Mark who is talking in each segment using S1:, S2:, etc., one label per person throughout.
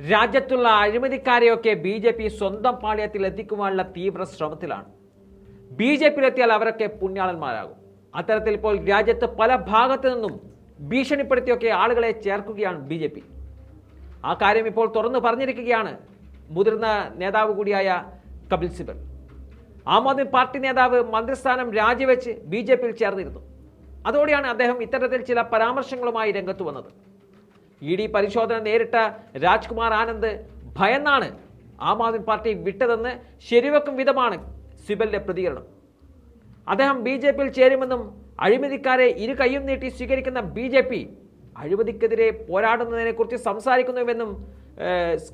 S1: രാജ്യത്തുള്ള അഴിമതിക്കാരെയൊക്കെ B J P സ്വന്തം പാളയത്തിൽ എത്തിക്കുവാനുള്ള തീവ്ര ശ്രമത്തിലാണ്. ബി ജെ പിയിലെത്തിയാൽ അവരൊക്കെ പുണ്യാളന്മാരാകും. അത്തരത്തിൽ ഇപ്പോൾ രാജ്യത്ത് പല ഭാഗത്തു നിന്നും ഭീഷണിപ്പെടുത്തിയൊക്കെ ആളുകളെ ചേർക്കുകയാണ് ബി ജെ പി. ആ കാര്യം ഇപ്പോൾ തുറന്നു പറഞ്ഞിരിക്കുകയാണ് മുതിർന്ന നേതാവ് കൂടിയായ കപിൽ സിബൽ. ആം ആദ്മി പാർട്ടി നേതാവ് മന്ത്രിസ്ഥാനം രാജിവെച്ച് ബി ജെ പിയിൽ ചേർന്നിരുന്നു. അതോടെയാണ് അദ്ദേഹം ഇത്തരത്തിൽ ചില പരാമർശങ്ങളുമായി രംഗത്ത് വന്നത്. ഇ ഡി പരിശോധന നേരിട്ട രാജ്കുമാർ ആനന്ദ് ഭയന്നാണ് ആം ആദ്മി പാർട്ടി വിട്ടതെന്ന് ശരിവെക്കും വിധമാണ് സിബലിന്റെ പ്രതികരണം. അദ്ദേഹം ബി ജെ പിയിൽ ചേരുമെന്നും അഴിമതിക്കാരെ ഇരു കൈയും നീട്ടി സ്വീകരിക്കുന്ന ബി ജെ പി അഴിമതിക്കെതിരെ പോരാടുന്നതിനെക്കുറിച്ച് സംസാരിക്കുന്നുവെന്നും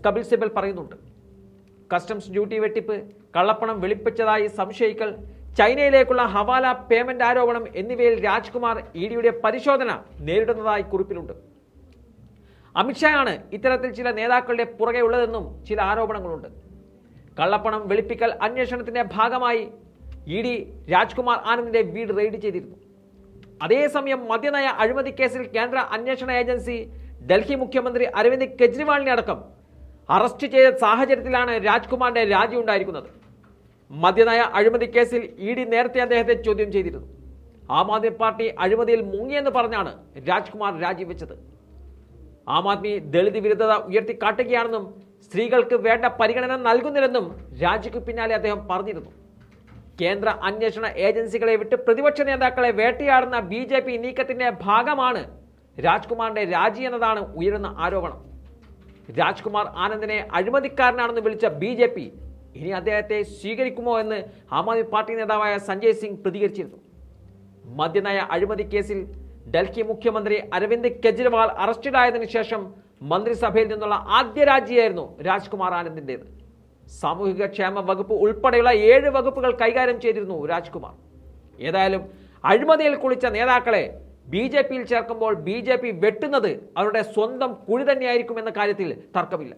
S1: കപിൽ സിബൽ പറയുന്നുണ്ട്. കസ്റ്റംസ് ഡ്യൂട്ടി വെട്ടിപ്പ് കള്ളപ്പണം വെളിപ്പിച്ചതായി സംശയിക്കൽ ചൈനയിലേക്കുള്ള ഹവാല പേയ്മെന്റ് ആരോപണം എന്നിവയിൽ രാജ്കുമാർ ഇ ഡിയുടെ പരിശോധന നേരിടുന്നതായി കുറിപ്പിലുണ്ട്. അമിത്ഷായാണ് ഇത്തരത്തിൽ ചില നേതാക്കളുടെ പുറകെ ഉള്ളതെന്നും ചില ആരോപണങ്ങളുണ്ട്. കള്ളപ്പണം വെളുപ്പിക്കൽ അന്വേഷണത്തിന്റെ ഭാഗമായി ഇ ഡി രാജ്കുമാർ ആനന്ദിന്റെ വീട് റെയ്ഡ് ചെയ്തിരുന്നു. അതേസമയം മദ്യനയ അഴിമതി കേസിൽ കേന്ദ്ര അന്വേഷണ ഏജൻസി ഡൽഹി മുഖ്യമന്ത്രി അരവിന്ദ് കെജ്രിവാളിനെ അടക്കം അറസ്റ്റ് ചെയ്ത സാഹചര്യത്തിലാണ് രാജ്കുമാറിന്റെ രാജി ഉണ്ടായിരിക്കുന്നത്. മദ്യനയ അഴിമതി കേസിൽ ഇ ഡി നേരത്തെ അദ്ദേഹത്തെ ചോദ്യം ചെയ്തിരുന്നു. ആം ആദ്മി പാർട്ടി അഴിമതിയിൽ മുങ്ങിയെന്ന് പറഞ്ഞാണ് രാജ്കുമാർ രാജിവെച്ചത്. ആം ആദ്മി ദളിത് വിരുദ്ധത ഉയർത്തിക്കാട്ടുകയാണെന്നും സ്ത്രീകൾക്ക് വേണ്ട പരിഗണന നൽകുന്നില്ലെന്നും രാജിക്ക് പിന്നാലെ അദ്ദേഹം പറഞ്ഞിരുന്നു. കേന്ദ്ര അന്വേഷണ ഏജൻസികളെ വിട്ട് പ്രതിപക്ഷ നേതാക്കളെ വേട്ടയാടുന്ന ബി ജെ പി നീക്കത്തിന്റെ ഭാഗമാണ് രാജ്കുമാറിന്റെ രാജി എന്നതാണ് ഉയരുന്ന ആരോപണം. രാജ്കുമാർ ആനന്ദിനെ അഴിമതിക്കാരനാണെന്ന് വിളിച്ച ബി ജെ പി ഇനി അദ്ദേഹത്തെ സ്വീകരിക്കുമോ എന്ന് ആം ആദ്മി പാർട്ടി നേതാവായ സഞ്ജയ് സിംഗ് പ്രതികരിച്ചിരുന്നു. മദ്യനയ അഴിമതി കേസിൽ ഡൽഹി മുഖ്യമന്ത്രി അരവിന്ദ് കെജ്രിവാൾ അറസ്റ്റിലായതിനു ശേഷം മന്ത്രിസഭയിൽ നിന്നുള്ള ആദ്യ രാജിയായിരുന്നു രാജ്കുമാർ ആനന്ദിന്റേത് സാമൂഹിക ക്ഷേമ വകുപ്പ് ഉൾപ്പെടെയുള്ള ഏഴ് വകുപ്പുകൾ കൈകാര്യം ചെയ്തിരുന്നു രാജ്കുമാർ. ഏതായാലും അഴിമതിയിൽ കുളിച്ച നേതാക്കളെ ബി ജെ പിയിൽ ചേർക്കുമ്പോൾ ബി ജെ പി വെട്ടുന്നത് അവരുടെ സ്വന്തം കുഴി തന്നെയായിരിക്കും എന്ന കാര്യത്തിൽ തർക്കമില്ല.